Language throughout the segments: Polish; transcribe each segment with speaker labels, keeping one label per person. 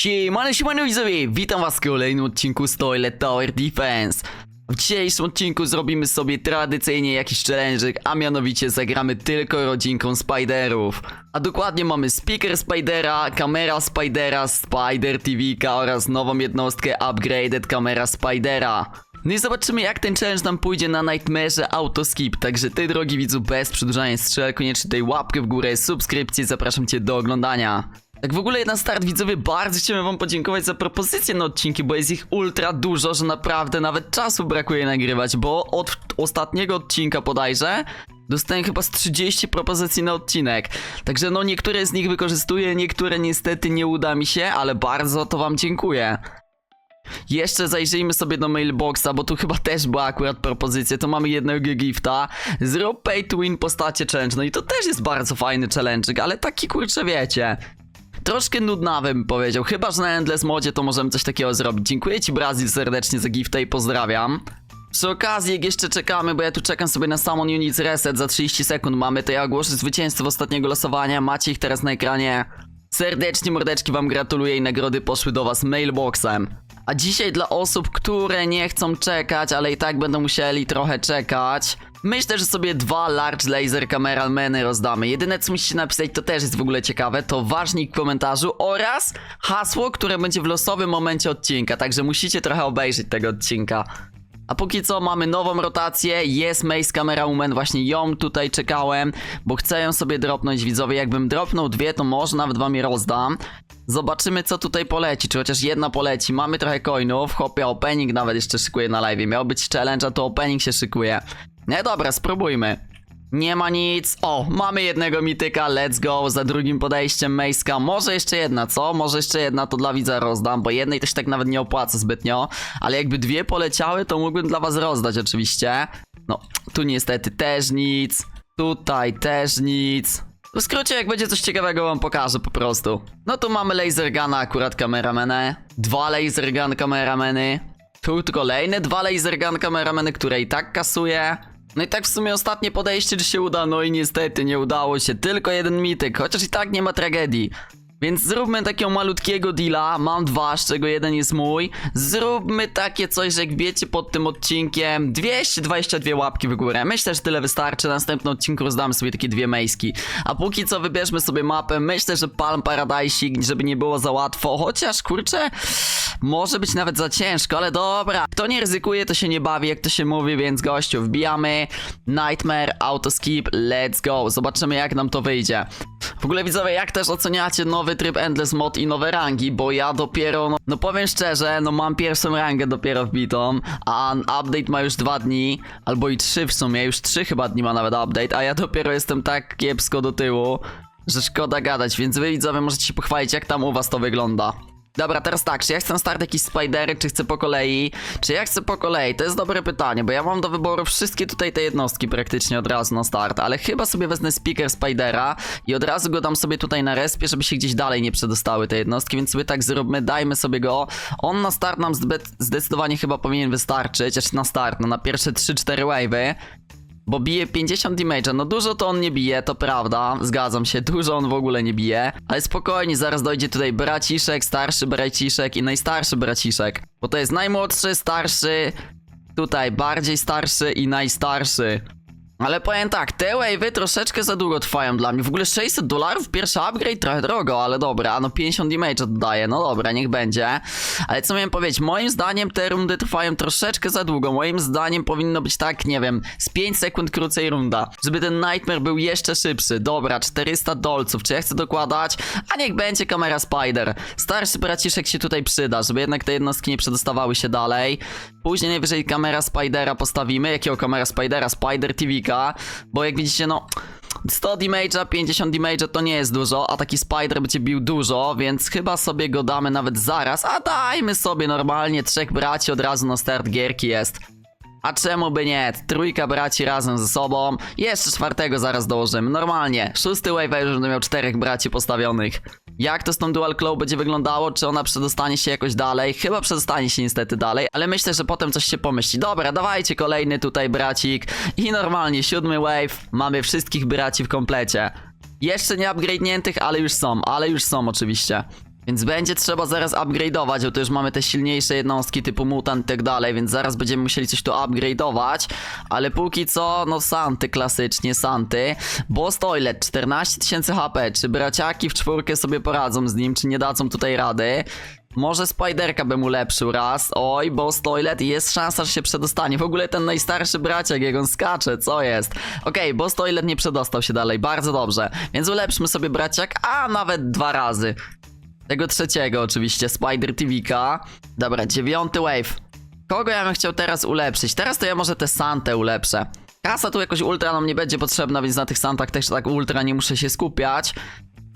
Speaker 1: Siemano, siemano widzowie! Witam was w kolejnym odcinku z Toilet Tower Defense. W dzisiejszym odcinku zrobimy sobie tradycyjnie jakiś challenge, a mianowicie zagramy tylko rodzinką Spiderów. A dokładnie mamy speaker Spidera, kamera Spidera, Spider TV oraz nową jednostkę Upgraded Kamera Spidera. No i zobaczymy jak ten challenge nam pójdzie na Nightmare'ze Autoskip, także ty drogi widzu bez przedłużania strzel, koniecznie tutaj łapkę w górę, subskrypcję, zapraszam cię do oglądania. Tak w ogóle na start widzowie bardzo chciałem wam podziękować za propozycje na odcinki, bo jest ich ultra dużo, że naprawdę nawet czasu brakuje nagrywać, bo od ostatniego odcinka bodajże dostałem chyba z 30 propozycji na odcinek. Także no niektóre z nich wykorzystuję, niektóre niestety nie uda mi się, ale bardzo to wam dziękuję. Jeszcze zajrzyjmy sobie do mailboxa, bo tu chyba też była akurat propozycja. To mamy jednego gifta. Zrób pay to win postacie challenge. No i to też jest bardzo fajny challenge, ale taki kurczę wiecie. Troszkę nudnawy bym powiedział, chyba że na Endless Modzie to możemy coś takiego zrobić. Dziękuję ci Brazil serdecznie za gifta i pozdrawiam. Przy okazji, jak jeszcze czekamy, bo ja tu czekam sobie na Summon Units Reset za 30 sekund mamy, to ja ogłoszę zwycięzców ostatniego losowania. Macie ich teraz na ekranie. Serdecznie mordeczki wam gratuluję i nagrody poszły do was mailboxem. A dzisiaj dla osób, które nie chcą czekać, ale i tak będą musieli trochę czekać, myślę, że sobie dwa Large Laser Camera Meny rozdamy. Jedyne co musicie napisać, to też jest w ogóle ciekawe, to ważnik w komentarzu oraz hasło, które będzie w losowym momencie odcinka, także musicie trochę obejrzeć tego odcinka. A póki co mamy nową rotację, jest Maze Camera Woman, właśnie ją tutaj czekałem, bo chcę ją sobie dropnąć widzowie, jakbym dropnął dwie, to może nawet wam je rozdam. Zobaczymy co tutaj poleci, czy chociaż jedna poleci, mamy trochę coinów, hopie opening nawet jeszcze szykuję na live, miał być challenge, a to opening się szykuje. No dobra, spróbujmy. Nie ma nic. O, mamy jednego mityka, let's go. Za drugim podejściem Mejska. Może jeszcze jedna, co? Może jeszcze jedna, to dla widza rozdam, bo jednej się tak nawet nie opłaca zbytnio. Ale jakby dwie poleciały, to mógłbym dla was rozdać oczywiście. No, tu niestety też nic. Tutaj też nic. W skrócie, jak będzie coś ciekawego, wam pokażę po prostu. No tu mamy laser guna, akurat kamerameny. Dwa laser gun kamerameny. Tu kolejne dwa laser gun kamerameny, które i tak kasuje. No i tak w sumie ostatnie podejście, czy się uda? No i niestety nie udało się. Tylko jeden mityk, chociaż i tak nie ma tragedii. Więc zróbmy takiego malutkiego deala. Mam dwa, z czego jeden jest mój. Zróbmy takie coś, że jak wiecie pod tym odcinkiem 222 łapki w górę. Myślę, że tyle wystarczy. Na następnym odcinku rozdamy sobie takie dwie mejski. A póki co wybierzmy sobie mapę. Myślę, że Palm Paradise, żeby nie było za łatwo. Chociaż kurczę, może być nawet za ciężko, ale dobra. Kto nie ryzykuje, to się nie bawi, jak to się mówi, więc gościu, wbijamy. Nightmare, autoskip, let's go. Zobaczymy, jak nam to wyjdzie. W ogóle widzowie, jak też oceniacie nowy tryb Endless Mod i nowe rangi, bo ja dopiero, no, no powiem szczerze, no mam pierwszą rangę dopiero wbitą, a update ma już dwa dni, albo i trzy w sumie, już trzy chyba dni ma nawet update, a ja dopiero jestem tak kiepsko do tyłu, że szkoda gadać, więc wy widzowie możecie się pochwalić, jak tam u was to wygląda. Dobra, teraz tak, czy ja chcę start jakieś spidery, czy chcę po kolei? Czy ja chcę po kolei? To jest dobre pytanie, bo ja mam do wyboru wszystkie tutaj te jednostki praktycznie od razu na start, ale chyba sobie wezmę speaker spidera i od razu go dam sobie tutaj na respie, żeby się gdzieś dalej nie przedostały te jednostki, więc sobie tak zróbmy, dajmy sobie go. On na start nam zdecydowanie chyba powinien wystarczyć, aż na start, no na pierwsze 3-4 wave'y. Bo bije 50 damage'a, no dużo to on nie bije, to prawda, zgadzam się, dużo on w ogóle nie bije, ale spokojnie, zaraz dojdzie tutaj braciszek, starszy braciszek i najstarszy braciszek, bo to jest najmłodszy, starszy, tutaj bardziej starszy i najstarszy. Ale powiem tak, te wave'y troszeczkę za długo trwają dla mnie. W ogóle 600 dolarów, pierwszy upgrade, trochę drogo, ale dobra, no 50 damage oddaję, no dobra, niech będzie. Ale co miałem powiedzieć, moim zdaniem te rundy trwają troszeczkę za długo. Moim zdaniem powinno być tak, nie wiem, z 5 sekund krócej runda, żeby ten Nightmare był jeszcze szybszy. Dobra, 400 dolców, czy ja chcę dokładać? A niech będzie kamera Spider. Starszy braciszek się tutaj przyda, żeby jednak te jednostki nie przedostawały się dalej. Później najwyżej kamera Spidera postawimy. Jakiego kamera Spidera? Spider Bo jak widzicie, no... 100 damage'a, 50 damage'a to nie jest dużo, a taki Spider będzie bił dużo, więc chyba sobie go damy nawet zaraz, a dajmy sobie normalnie trzech braci od razu na start gierki jest. A czemu by nie? Trójka braci razem ze sobą. Jeszcze czwartego zaraz dołożymy. Normalnie. Szósty wave już będę miał czterech braci postawionych. Jak to z tą Dual Claw będzie wyglądało? Czy ona przedostanie się jakoś dalej? Chyba przedostanie się niestety dalej, ale myślę, że potem coś się pomyśli. Dobra, dawajcie kolejny tutaj bracik. I normalnie, siódmy wave. Mamy wszystkich braci w komplecie. Jeszcze nie upgrade'niętych, ale już są, ale już są oczywiście. Więc będzie trzeba zaraz upgrade'ować, bo to już mamy te silniejsze jednostki typu mutant i tak dalej, więc zaraz będziemy musieli coś tu upgrade'ować, ale póki co, no Santy klasycznie, Santy. Boss Toilet, 14 tysięcy HP, czy braciaki w czwórkę sobie poradzą z nim, czy nie dadzą tutaj rady? Może Spiderka bym ulepszył raz. Oj, Boss Toilet, jest szansa, że się przedostanie. W ogóle ten najstarszy braciak, jak on skacze, co jest? Okej, Boss Toilet nie przedostał się dalej, bardzo dobrze. Więc ulepszmy sobie braciak, a nawet dwa razy. Tego trzeciego oczywiście, Spider TVK. Dobra, dziewiąty wave. Kogo ja bym chciał teraz ulepszyć? Teraz to ja może tę Santę ulepszę. Kasa tu jakoś ultra nam nie będzie potrzebna, więc na tych Santach też tak ultra nie muszę się skupiać.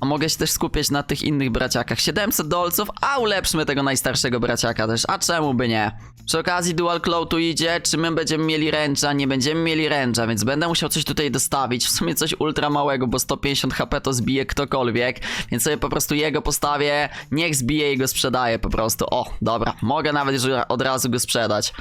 Speaker 1: A mogę się też skupiać na tych innych braciakach. 700 dolców, a ulepszmy tego najstarszego braciaka też. A czemu by nie? Przy okazji Dual Claw tu idzie. Czy my będziemy mieli ręcza? Nie będziemy mieli ręcza, więc będę musiał coś tutaj dostawić. W sumie coś ultra małego, bo 150 HP to zbije ktokolwiek. Więc sobie po prostu jego postawię. Niech zbije i go sprzedaję po prostu. O, dobra. Mogę nawet już od razu go sprzedać.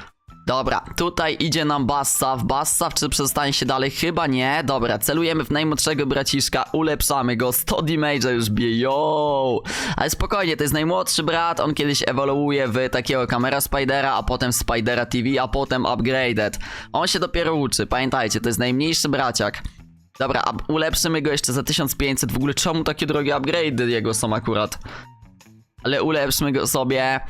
Speaker 1: Dobra, tutaj idzie nam Bassaw. Bassaw, czy przedostanie się dalej? Chyba nie. Dobra, celujemy w najmłodszego braciszka, ulepszamy go. 100 damage'a już bije, yo! Ale spokojnie, to jest najmłodszy brat, on kiedyś ewoluuje w takiego kamera Spidera, a potem Spidera TV, a potem upgraded. On się dopiero uczy, pamiętajcie, to jest najmniejszy braciak. Dobra, ulepszymy go jeszcze za 1500. W ogóle czemu takie drogie upgrade'y jego są akurat? Ale ulepszmy go sobie.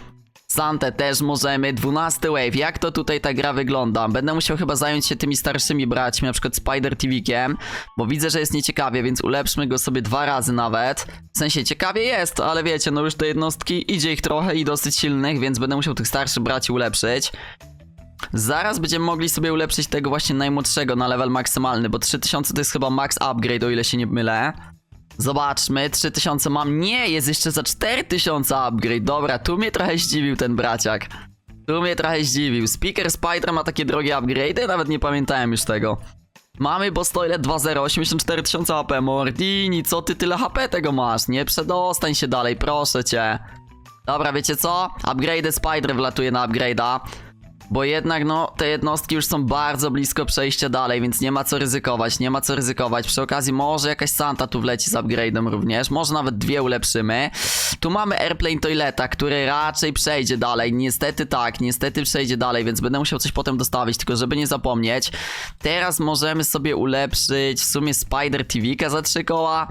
Speaker 1: Santę też możemy. 12 wave. Jak to tutaj ta gra wygląda? Będę musiał chyba zająć się tymi starszymi braćmi, na przykład Spider TV'kiem, bo widzę, że jest nieciekawie, więc ulepszmy go sobie dwa razy nawet. W sensie ciekawie jest, ale wiecie, no już te jednostki idzie ich trochę i dosyć silnych, więc będę musiał tych starszych braci ulepszyć. Zaraz będziemy mogli sobie ulepszyć tego właśnie najmłodszego na level maksymalny, bo 3000 to jest chyba max upgrade, o ile się nie mylę. Zobaczmy, 3000 mam. Nie, jest jeszcze za 4000 upgrade. Dobra, tu mnie trochę zdziwił ten braciak. Tu mnie trochę zdziwił. Speaker Spider ma takie drogie upgrade'y, nawet nie pamiętałem już tego. Mamy Boss Toilet 2.0, 84 tysiące HP. Mordini, co ty tyle HP tego masz? Nie przedostań się dalej, proszę cię. Dobra, wiecie co? Upgrade Spider wlatuje na upgrade'a. Bo jednak, no, te jednostki już są bardzo blisko przejścia dalej, więc nie ma co ryzykować, nie ma co ryzykować. Przy okazji może jakaś Santa tu wleci z upgrade'em również, może nawet dwie ulepszymy. Tu mamy Airplane Toileta, który raczej przejdzie dalej, niestety tak, niestety przejdzie dalej, więc będę musiał coś potem dostawić, tylko żeby nie zapomnieć. Teraz możemy sobie ulepszyć w sumie Spider TV'ka za trzy koła.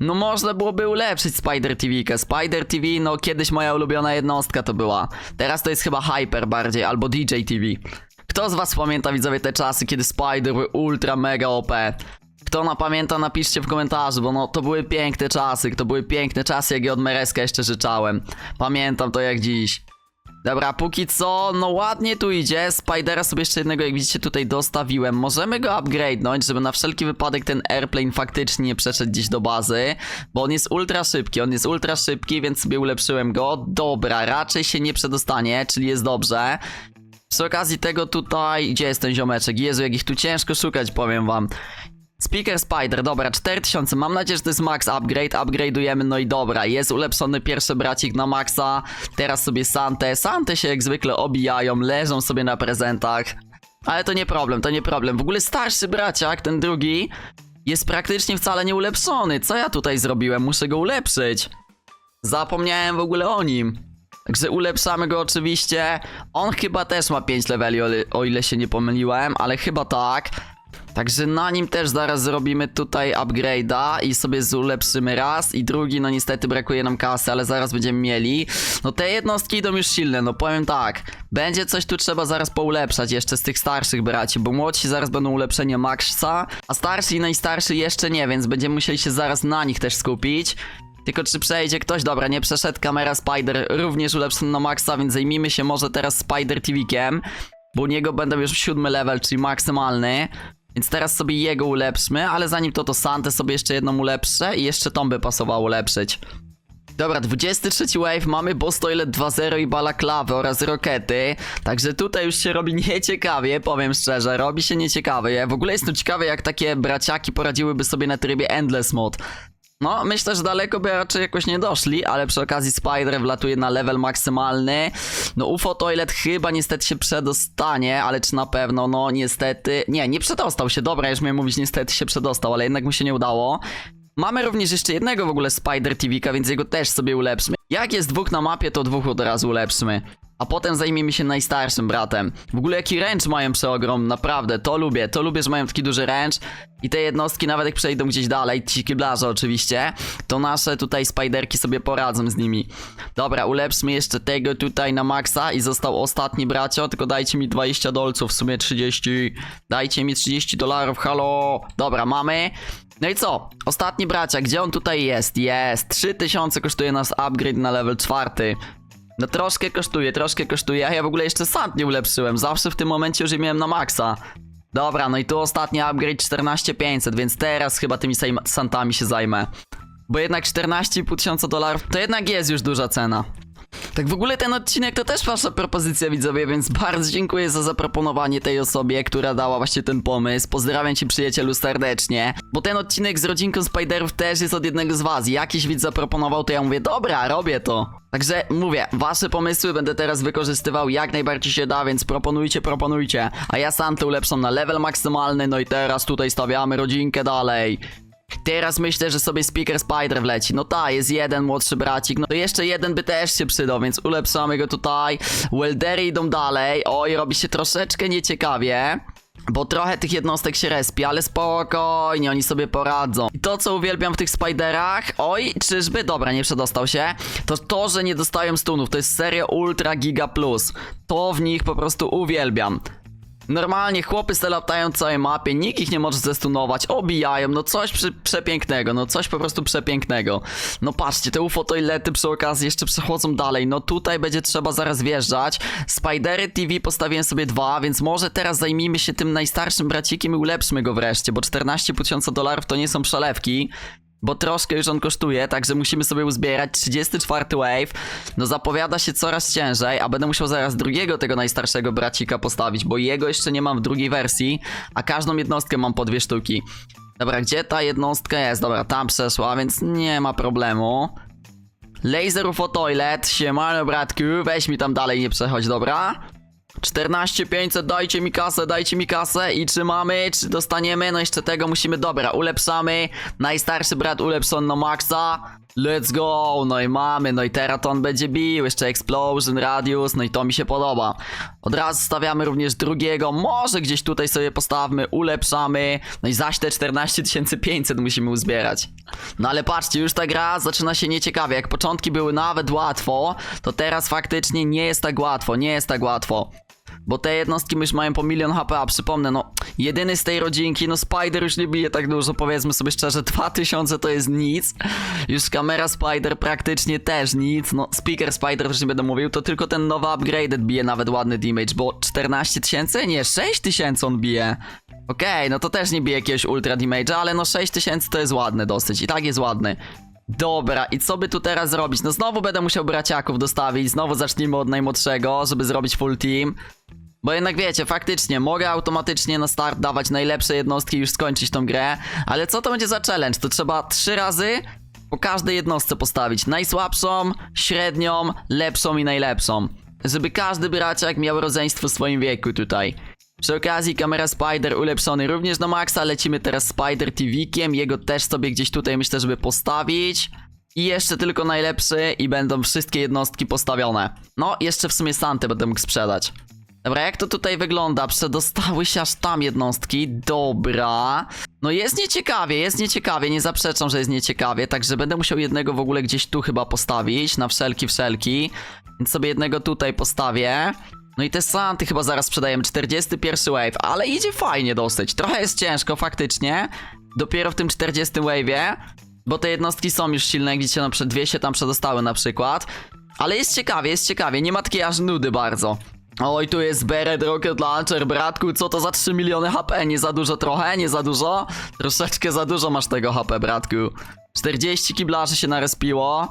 Speaker 1: No można byłoby ulepszyć Spider TV. Spider TV, no kiedyś moja ulubiona jednostka to była. Teraz to jest chyba Hyper bardziej, albo DJ TV. Kto z was pamięta widzowie te czasy, kiedy Spider były ultra mega OP? Kto na pamięta, napiszcie w komentarzu, bo no to były piękne czasy, to były piękne czasy, jak je od Mereska jeszcze życzałem. Pamiętam to jak dziś. Dobra, póki co, no ładnie tu idzie. Spidera sobie jeszcze jednego, jak widzicie, tutaj dostawiłem. Możemy go upgrade'nąć, żeby na wszelki wypadek ten airplane faktycznie nie przeszedł gdzieś do bazy, bo on jest ultra szybki, on jest ultra szybki, więc sobie ulepszyłem go. Dobra, raczej się nie przedostanie, czyli jest dobrze. Przy okazji tego tutaj, gdzie jest ten ziomeczek? Jezu, jak ich tu ciężko szukać, powiem wam. Speaker Spider, dobra, 4000, mam nadzieję, że to jest max upgrade, upgrade'ujemy, no i dobra, jest ulepszony pierwszy bracik na maxa, teraz sobie Sante, Sante się jak zwykle obijają, leżą sobie na prezentach, ale to nie problem, to nie problem, w ogóle starszy braciak, ten drugi, jest praktycznie wcale nie ulepszony, co ja tutaj zrobiłem, muszę go ulepszyć, zapomniałem w ogóle o nim. Także ulepszamy go oczywiście. On chyba też ma 5 leveli, o, ile- o ile się nie pomyliłem, ale chyba tak. Także na nim też zaraz zrobimy tutaj upgrade'a i sobie ulepszymy raz i drugi, no niestety brakuje nam kasy, ale zaraz będziemy mieli. No te jednostki idą już silne, no powiem tak, będzie coś tu trzeba zaraz poulepszać jeszcze z tych starszych braci, bo młodsi zaraz będą ulepszenie Maxa, a starsi i najstarszy jeszcze nie, więc będziemy musieli się zaraz na nich też skupić. Tylko czy przejdzie ktoś? Dobra, nie przeszedł kamera Spider, również ulepszony na Maxa, więc zajmijmy się może teraz Spider TV-kiem, bo u niego będę już siódmy level, czyli maksymalny. Więc teraz sobie jego ulepszmy, ale zanim to, to Santę sobie jeszcze jedną ulepszę i jeszcze tą by pasowało ulepszyć. Dobra, 23 wave, mamy Boss Toilet 2.0 i Balaklawę oraz Rokety, także tutaj już się robi nieciekawie, powiem szczerze, robi się nieciekawie. W ogóle jest to ciekawe, jak takie braciaki poradziłyby sobie na trybie Endless Mode. No, myślę, że daleko by raczej jakoś nie doszli, ale przy okazji Spider wlatuje na level maksymalny. No, UFO Toilet chyba niestety się przedostanie, ale czy na pewno? No, niestety. Nie, nie przedostał się. Dobra, już miałem mówić, niestety się przedostał, ale jednak mu się nie udało. Mamy również jeszcze jednego w ogóle Spider TV'ka, więc jego też sobie ulepszmy. Jak jest dwóch na mapie, to dwóch od razu ulepszymy. A potem zajmiemy się najstarszym bratem. W ogóle jaki ręcz mają przeogrom, naprawdę, to lubię. To lubię, że mają taki duży ręcz. I te jednostki, nawet jak przejdą gdzieś dalej, ci kiblarze oczywiście, to nasze tutaj spiderki sobie poradzą z nimi. Dobra, ulepszmy jeszcze tego tutaj na maksa i został ostatni bracio, tylko dajcie mi 20 dolców, w sumie 30. Dajcie mi 30 dolarów, halo. Dobra, mamy. No i co? Ostatni bracia, gdzie on tutaj jest? Jest. 3000 kosztuje nas upgrade na level czwarty. No troszkę kosztuje, troszkę kosztuje, a ja w ogóle jeszcze sand nie ulepszyłem. Zawsze w tym momencie już je miałem na maksa. Dobra, no i tu ostatni upgrade 14500, więc teraz chyba tymi santami się zajmę. Bo jednak 14,5 tysiąca dolarów to jednak jest już duża cena. Tak w ogóle ten odcinek to też wasza propozycja widzowie, więc bardzo dziękuję za zaproponowanie tej osobie, która dała właśnie ten pomysł. Pozdrawiam cię przyjacielu serdecznie, bo ten odcinek z rodzinką Spiderów też jest od jednego z was. Jakiś widz zaproponował, to ja mówię, dobra, robię to. Także mówię, wasze pomysły będę teraz wykorzystywał jak najbardziej się da, więc proponujcie, proponujcie. A ja sam to ulepszam na level maksymalny, no i teraz tutaj stawiamy rodzinkę dalej. Teraz myślę, że sobie Speaker Spider wleci. No ta, jest jeden młodszy bracik. No to jeszcze jeden by też się przydał, więc ulepszamy go tutaj. Weldery idą dalej. Oj, robi się troszeczkę nieciekawie. Bo trochę tych jednostek się respi, ale spokojnie, oni sobie poradzą. I to, co uwielbiam w tych Spiderach, oj, czyżby? Dobra, nie przedostał się. To to, że nie dostają stunów, to jest seria Ultra Giga Plus. To w nich po prostu uwielbiam. Normalnie chłopy se latają całej mapie, nikt ich nie może zestunować, obijają, no coś przepięknego, no coś po prostu przepięknego. No patrzcie, te UFO toilety przy okazji jeszcze przechodzą dalej, no tutaj będzie trzeba zaraz wjeżdżać. Spidery TV postawiłem sobie dwa, więc może teraz zajmijmy się tym najstarszym bracikiem i ulepszmy go wreszcie, bo 14 tysięcy dolarów to nie są przelewki. Bo troszkę już on kosztuje, także musimy sobie uzbierać 34 wave. No zapowiada się coraz ciężej, a będę musiał zaraz drugiego tego najstarszego bracika postawić, bo jego jeszcze nie mam w drugiej wersji, a każdą jednostkę mam po dwie sztuki. Dobra, gdzie ta jednostka jest? Dobra, tam przeszła, więc nie ma problemu. Laser UFO Toilet, siemano bratku, weź mi tam dalej, nie przechodź, dobra? 14500, dajcie mi kasę, dajcie mi kasę i czy mamy, czy dostaniemy, no jeszcze tego musimy, dobra, ulepszamy, najstarszy brat ulepszony na maksa, let's go, no i mamy, no i teraz to on będzie bił, jeszcze explosion, radius, no i to mi się podoba. Od razu stawiamy również drugiego, może gdzieś tutaj sobie postawmy, ulepszamy, no i zaś te 14500 musimy uzbierać. No ale patrzcie, już ta gra zaczyna się nieciekawie, jak początki były nawet łatwo, to teraz faktycznie nie jest tak łatwo, nie jest tak łatwo. Bo te jednostki już mają po milion HP, a przypomnę, no jedyny z tej rodzinki, no Spider już nie bije tak dużo, powiedzmy sobie szczerze, 2000 to jest nic. Już kamera Spider praktycznie też nic, no Speaker Spider też nie będę mówił, to tylko ten nowy upgraded bije nawet ładny damage, bo 14 tysięcy? Nie, 6 tysięcy on bije. Okej, no to też nie bije jakiegoś ultra damage'a, ale no 6 tysięcy to jest ładny dosyć i tak jest ładny. Dobra, i co by tu teraz zrobić? No znowu będę musiał braciaków dostawić, znowu zacznijmy od najmłodszego, żeby zrobić full team. Bo jednak wiecie, faktycznie mogę automatycznie na start dawać najlepsze jednostki i już skończyć tą grę, ale co to będzie za challenge? To trzeba trzy razy po każdej jednostce postawić najsłabszą, średnią, lepszą i najlepszą. Żeby każdy braciak miał rodzeństwo w swoim wieku tutaj. Przy okazji kamera Spider ulepszony również na maksa, lecimy teraz Spider TV-kiem, jego też sobie gdzieś tutaj myślę, żeby postawić. I jeszcze tylko najlepszy i będą wszystkie jednostki postawione. No, jeszcze w sumie Santę będę mógł sprzedać. Dobra, jak to tutaj wygląda? Przedostały się aż tam jednostki. Dobra. No jest nieciekawie, jest nieciekawie, nie zaprzeczam, że jest nieciekawie, także będę musiał jednego w ogóle gdzieś tu chyba postawić, na wszelki wszelki. Więc sobie jednego tutaj postawię. No i te Santy chyba zaraz sprzedajemy, 41 wave, ale idzie fajnie dosyć. Trochę jest ciężko faktycznie, dopiero w tym 40 wave'ie, bo te jednostki są już silne, jak widzicie, no przed dwie się tam przedostały na przykład. Ale jest ciekawie, jest ciekawie, nie ma takiej aż nudy bardzo. Oj, tu jest Beret Rocket Launcher, bratku, co to za 3 miliony HP? Nie za dużo trochę? Nie za dużo? Troszeczkę za dużo masz tego HP, bratku. 40 kiblarzy się narespiło.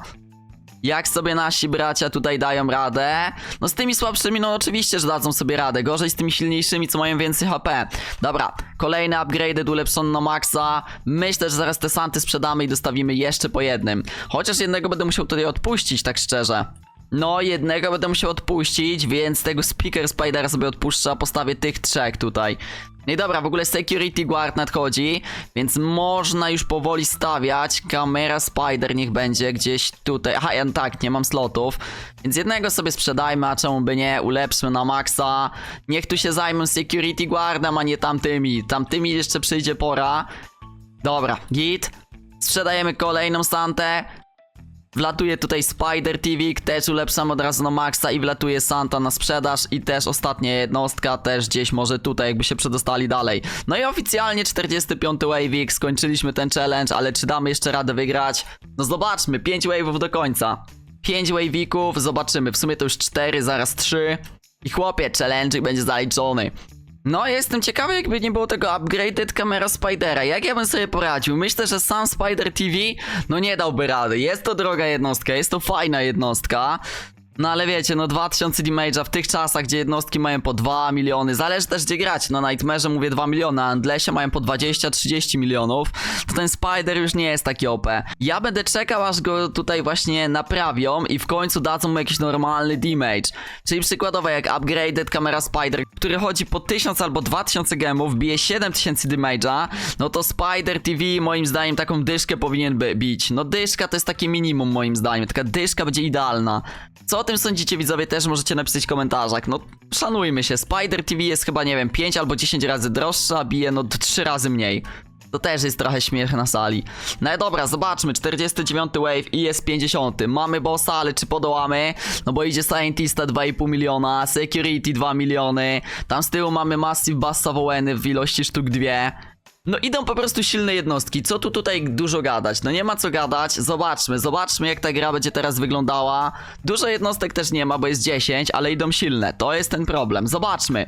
Speaker 1: Jak sobie nasi bracia tutaj dają radę? No z tymi słabszymi, no oczywiście, że dadzą sobie radę. Gorzej z tymi silniejszymi, co mają więcej HP. Dobra, kolejny upgraded ulepszony na maksa. Myślę, że zaraz te santy sprzedamy i dostawimy jeszcze po jednym. Chociaż jednego będę musiał tutaj odpuścić, tak szczerze. No, jednego będę musiał odpuścić, więc tego Speaker Spidera sobie odpuszczę, a postawię tych trzech tutaj. No i dobra, w ogóle security guard nadchodzi, więc można już powoli stawiać. Kamera spider niech będzie gdzieś tutaj. Aha, ja tak, nie mam slotów. Więc jednego sobie sprzedajmy, a czemu by nie? Ulepszmy na maksa. Niech tu się zajmą security guardem, a nie tamtymi. Tamtymi jeszcze przyjdzie pora. Dobra, git. Sprzedajemy kolejną Santę. Wlatuje tutaj Spider TV, też ulepszam od razu na maksa i wlatuje Santa na sprzedaż i też ostatnia jednostka też gdzieś może tutaj jakby się przedostali dalej. No i oficjalnie 45 Wavik, skończyliśmy ten challenge, ale czy damy jeszcze radę wygrać? No zobaczmy, 5 wave'ów do końca. 5 wave'ików, zobaczymy, w sumie to już 4, zaraz 3 i chłopie, challenge będzie zaliczony. No, jestem ciekawy, jakby nie było tego upgraded kamera Spidera. Jak ja bym sobie poradził? Myślę, że sam Spider TV, no nie dałby rady. Jest to droga jednostka, jest to fajna jednostka. No ale wiecie, no 2000 damage'a w tych czasach, gdzie jednostki mają po 2 miliony, zależy też gdzie grać. No Nightmare'ze mówię 2 miliony, a Endlesie mają po 20-30 milionów, to ten Spider już nie jest taki OP. Ja będę czekał, aż go tutaj właśnie naprawią i w końcu dadzą mu jakiś normalny damage. Czyli przykładowo jak upgraded kamera Spider, który chodzi po 1000 albo 2000 gemów, bije 7000 damage'a, no to Spider TV moim zdaniem taką dyszkę powinien by bić. No dyszka to jest takie minimum moim zdaniem, taka dyszka będzie idealna. Co o tym sądzicie widzowie też możecie napisać w komentarzach. No szanujmy się, Spider TV jest chyba nie wiem 5 albo 10 razy droższa, bije no 3 razy mniej. To też jest trochę śmiech na sali. No i dobra, zobaczmy. 49 wave i jest 50. Mamy bossa, ale czy podołamy? No bo idzie Scientista 2,5 miliona, Security 2 miliony. Tam z tyłu mamy Massive Bassa Wołeny w ilości sztuk 2. No idą po prostu silne jednostki. Co tu tutaj dużo gadać? No nie ma co gadać. Zobaczmy, zobaczmy jak ta gra będzie teraz wyglądała. Dużo jednostek też nie ma, bo jest 10, ale idą silne. To jest ten problem. Zobaczmy.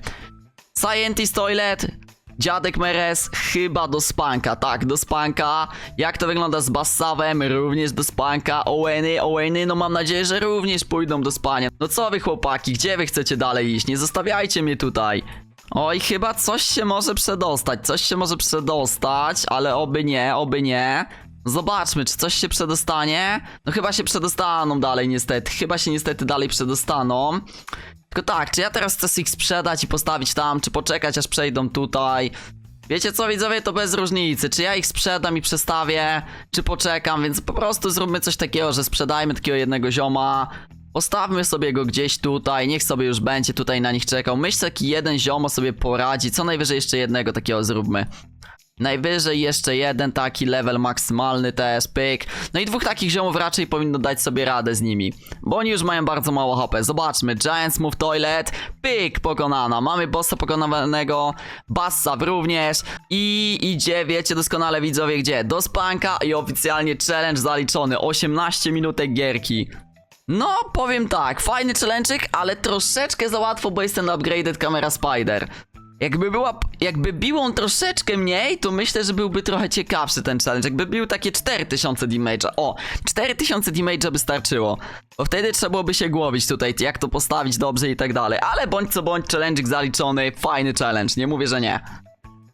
Speaker 1: Scientist Toilet, Dziadek Meres, chyba do spanka, tak, do spanka. Jak to wygląda z Bassawem? Również do spanka. Oweny, Oweny, no mam nadzieję, że również pójdą do spania. No co wy chłopaki, gdzie wy chcecie dalej iść? Nie zostawiajcie mnie tutaj. Oj, chyba coś się może przedostać, coś się może przedostać, ale oby nie, oby nie. Zobaczmy, czy coś się przedostanie. No chyba się przedostaną dalej niestety, chyba się niestety dalej przedostaną. Tylko tak, czy ja teraz chcę ich sprzedać i postawić tam, czy poczekać aż przejdą tutaj? Wiecie co widzowie, to bez różnicy, czy ja ich sprzedam i przestawię, czy poczekam, więc po prostu zróbmy coś takiego, że sprzedajmy takiego jednego zioma, postawmy sobie go gdzieś tutaj, niech sobie już będzie tutaj na nich czekał. Myślę, taki jeden ziomo sobie poradzi, co najwyżej jeszcze jednego takiego zróbmy. Najwyżej jeszcze jeden taki level maksymalny też, pyk. No i dwóch takich ziomów raczej powinno dać sobie radę z nimi. Bo oni już mają bardzo mało HP. Zobaczmy, Giants Move Toilet, pyk, pokonana. Mamy bossa pokonanego, Bassa również. I idzie, wiecie doskonale widzowie gdzie? Do spanka i oficjalnie challenge zaliczony. 18 minutek gierki. No, powiem tak, fajny challenge'ik, ale troszeczkę za łatwo, bo jest ten upgraded kamera Spider. Jakby była, jakby bił on troszeczkę mniej, to myślę, że byłby trochę ciekawszy ten challenge. Jakby bił takie 4000 damage'a. O, 4000 damage'a by starczyło. Bo wtedy trzeba byłoby się głowić tutaj, jak to postawić dobrze i tak dalej. Ale bądź co bądź, challenge'ik zaliczony, fajny challenge, nie mówię, że nie.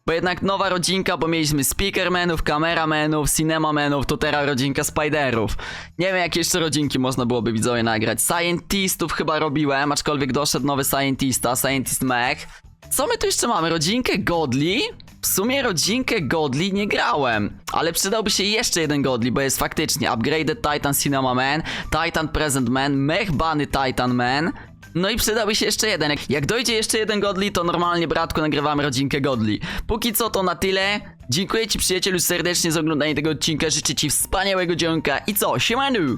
Speaker 1: Bo jednak nowa rodzinka, bo mieliśmy speakermenów, kameramenów, cinemamenów, to teraz rodzinka spiderów. Nie wiem, jakie jeszcze rodzinki można byłoby widzowie nagrać. Scientistów chyba robiłem, aczkolwiek doszedł nowy Scientista, Scientist Mech. Co my tu jeszcze mamy? Rodzinkę Godly? W sumie rodzinkę Godly nie grałem, ale przydałby się jeszcze jeden Godly, bo jest faktycznie Upgraded Titan Cinema Man, Titan Present Man, Mech Bunny Titan Man, no i przydałby się jeszcze jeden. Jak- dojdzie jeszcze jeden Godly, to normalnie, bratku, nagrywamy rodzinkę Godly. Póki co to na tyle. Dziękuję ci, przyjacielu, serdecznie za oglądanie tego odcinka. Życzę ci wspaniałego dzionka. I co? Siemanu!